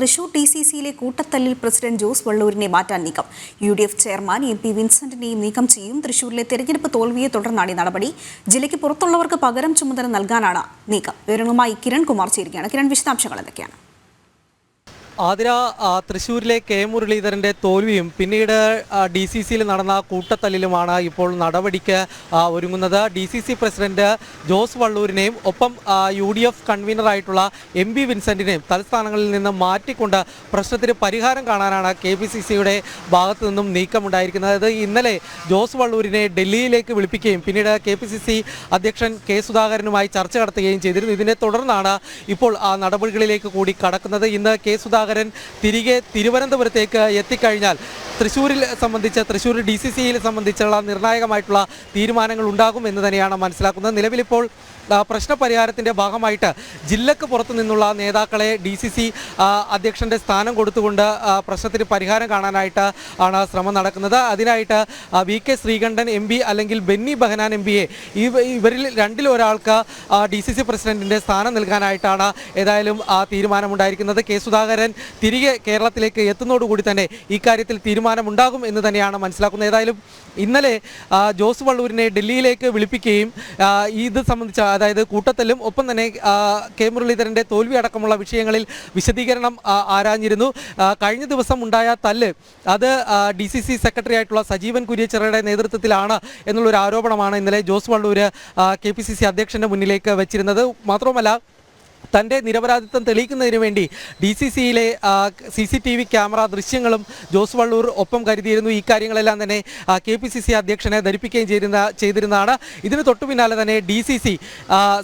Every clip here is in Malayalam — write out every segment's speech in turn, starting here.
തൃശൂർ ടി സി സിയിലെ കൂട്ടത്തല്ലിൽ പ്രസിഡന്റ് ജോസ് വള്ളൂരിനെ മാറ്റാൻ നീക്കം. U D F chairman M P വിൻസെന്റിനെയും നീക്കം ചെയ്യും. തൃശൂരിലെ തെരഞ്ഞെടുപ്പ് തോൽവിയെ തുടർന്നാണ് ഈ നടപടി. ജില്ലയ്ക്ക് പുറത്തുള്ളവർക്ക് പകരം ചുമതല നൽകാനാണ് നീക്കം. വിവരങ്ങളുമായി കിരൺ കുമാർ ചേരുകയാണ്. കിരൺ വിശദാംശങ്ങൾ എന്തൊക്കെയാണ്? ആതിര തൃശ്ശൂരിലെ കെ മുരളീധരന്റെ തോൽവിയും പിന്നീട് ഡി സി സിയിൽ നടന്ന കൂട്ടത്തല്ലിലുമാണ് ഇപ്പോൾ നടപടിക്ക് ഒരുങ്ങുന്നത്. D C C president Jose വള്ളൂരിനെയും ഒപ്പം യു ഡി എഫ് കൺവീനറായിട്ടുള്ള എം ബി വിൻസെന്റിനെയും തലസ്ഥാനങ്ങളിൽ നിന്ന് മാറ്റിക്കൊണ്ട് പ്രശ്നത്തിന് പരിഹാരം കാണാനാണ് കെ പി സി സിയുടെ ഭാഗത്തു നിന്നും നീക്കമുണ്ടായിരിക്കുന്നത്. അത് ഇന്നലെ ജോസ് വള്ളൂരിനെ ഡൽഹിയിലേക്ക് വിളിപ്പിക്കുകയും പിന്നീട് കെ പി സി സി അധ്യക്ഷൻ കെ സുധാകരനുമായി ചർച്ച നടത്തുകയും ചെയ്തിരുന്നു. ഇതിനെ തുടർന്നാണ് ഇപ്പോൾ ആ നടപടികളിലേക്ക് കൂടി കടക്കുന്നത്. ഇന്ന് കെ സുധാകരൻ തിരികെ തിരുവനന്തപുരത്തേക്ക് എത്തിക്കഴിഞ്ഞാൽ തൃശ്ശൂരിൽ സംബന്ധിച്ച് തൃശ്ശൂർ ഡി സി സിയിൽ സംബന്ധിച്ചുള്ള നിർണായകമായിട്ടുള്ള തീരുമാനങ്ങൾ ഉണ്ടാകും എന്ന് തന്നെയാണ് മനസ്സിലാക്കുന്നത്. നിലവിലിപ്പോൾ പ്രശ്നപരിഹാരത്തിന്റെ ഭാഗമായിട്ട് ജില്ലക്ക് പുറത്തു നിന്നുള്ള നേതാക്കളെ ഡി സി സി അധ്യക്ഷന്റെ സ്ഥാനം കൊടുത്തുകൊണ്ട് പ്രശ്നത്തിന് പരിഹാരം കാണാനായിട്ട് ആണ് ശ്രമം നടക്കുന്നത്. അതിനായിട്ട് V K Sreekandan M P അല്ലെങ്കിൽ ബെന്നി ബഹനാൻ എം പിയെ ഇവരിൽ രണ്ടിൽ ഒരാൾക്ക് ഡി സി സി പ്രസിഡന്റിന്റെ സ്ഥാനം നൽകാനായിട്ടാണ് ഏതായാലും തീരുമാനമുണ്ടായിരിക്കുന്നത്. കെ സുധാകരൻ തിരികെ കേരളത്തിലേക്ക് എത്തുന്നതോടുകൂടി തന്നെ ഇക്കാര്യത്തിൽ തീരുമാനമുണ്ടാകും എന്ന് തന്നെയാണ് മനസ്സിലാക്കുന്നത്. ഏതായാലും ഇന്നലെ ജോസ് വള്ളൂരിനെ ഡൽഹിയിലേക്ക് വിളിപ്പിക്കുകയും ഇത് സംബന്ധിച്ച അതായത് കൂട്ടത്തല്ലും ഒപ്പം തന്നെ കെ മുരളീധരന്റെ തോൽവി അടക്കമുള്ള വിഷയങ്ങളിൽ വിശദീകരണം ആരാഞ്ഞിരുന്നു. കഴിഞ്ഞ ദിവസം ഉണ്ടായ തല്ല് അത് ഡി സി സി സെക്രട്ടറി ആയിട്ടുള്ള സജീവൻ കുര്യച്ചിറയുടെ നേതൃത്വത്തിലാണ് എന്നുള്ളൊരു ആരോപണമാണ് ഇന്നലെ Jose Valloor K P C C അധ്യക്ഷന്റെ മുന്നിലേക്ക് വെച്ചിരുന്നത്. മാത്രമല്ല തന്റെ നിരപരാധിത്വം തെളിയിക്കുന്നതിന് വേണ്ടി ഡി സി സിയിലെ C C T V camera ദൃശ്യങ്ങളും ജോസ് വള്ളൂർ ഒപ്പം കരുതിയിരുന്നു. ഈ കാര്യങ്ങളെല്ലാം തന്നെ കെ പി സി സി അധ്യക്ഷനെ ധരിപ്പിക്കുകയും ചെയ്തിരുന്ന ചെയ്തിരുന്നതാണ്. ഇതിന് തൊട്ടു പിന്നാലെ തന്നെ ഡി സി സി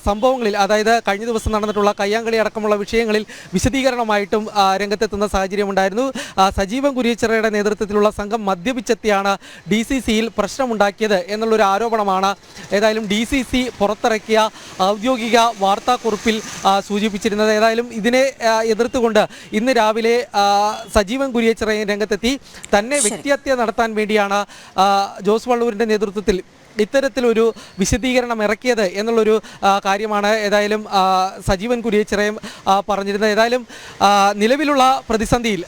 സംഭവങ്ങളിൽ അതായത് കഴിഞ്ഞ ദിവസം നടന്നിട്ടുള്ള കയ്യാങ്കളി അടക്കമുള്ള വിഷയങ്ങളിൽ വിശദീകരണമായിട്ടും രംഗത്തെത്തുന്ന സാഹചര്യം ഉണ്ടായിരുന്നു. ആ, സജീവൻ കുരിയച്ചിറയുടെ നേതൃത്വത്തിലുള്ള സംഘം മദ്യപിച്ചെത്തിയാണ് ഡി സി സിയിൽ പ്രശ്നമുണ്ടാക്കിയത് എന്നുള്ളൊരു ആരോപണമാണ്. ഏതായാലും ഡി സി സി പുറത്തിറക്കിയ ഔദ്യോഗിക വാർത്താക്കുറിപ്പിൽ സൂചിപ്പിച്ചിരുന്നത് ഏതായാലും ഇതിനെ എതിർത്തുകൊണ്ട് ഇന്ന് രാവിലെ സജീവൻ കുരിയച്ചിറയും രംഗത്തെത്തി. തന്നെ വ്യക്തിഹത്യ നടത്താൻ വേണ്ടിയാണ് ജോസ് വള്ളൂരിന്റെ നേതൃത്വത്തിൽ ഇത്തരത്തിലൊരു വിശദീകരണം ഇറക്കിയത് എന്നുള്ളൊരു കാര്യമാണ് ഏതായാലും സജീവൻ കുരിയച്ചിറയും പറഞ്ഞിരുന്നത്. ഏതായാലും നിലവിലുള്ള പ്രതിസന്ധിയിൽ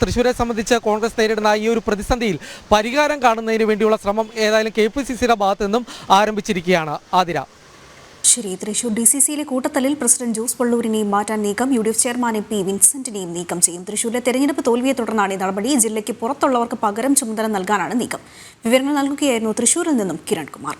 തൃശ്ശൂരെ സംബന്ധിച്ച് കോൺഗ്രസ് നേരിടുന്ന ഈ ഒരു പ്രതിസന്ധിയിൽ പരിഹാരം കാണുന്നതിന് വേണ്ടിയുള്ള ശ്രമം ഏതായാലും കെ പി സി സിയുടെ ഭാഗത്തു നിന്നും ആരംഭിച്ചിരിക്കുകയാണ്. ആതിര. ശരി തൃശൂർ ഡി സി സിയിലെ കൂട്ടത്തലിൽ പ്രസിഡന്റ് ജോസ് പള്ളൂരിനെയും മാറ്റാൻ നീക്കം U D F chairman M P വിൻസെന്റിനെയും നീക്കം ചെയ്യും. തൃശൂരിലെ തെരഞ്ഞെടുപ്പ് തോൽവിയെ തുടർന്നാണ് ഈ നടപടി. ജില്ലയ്ക്ക് പുറത്തുള്ളവർക്ക് പകരം ചുമതല നൽകാനാണ് നീക്കം. വിവരങ്ങൾ നൽകുകയായിരുന്നു തൃശൂരിൽ നിന്നും കിരൺ കുമാർ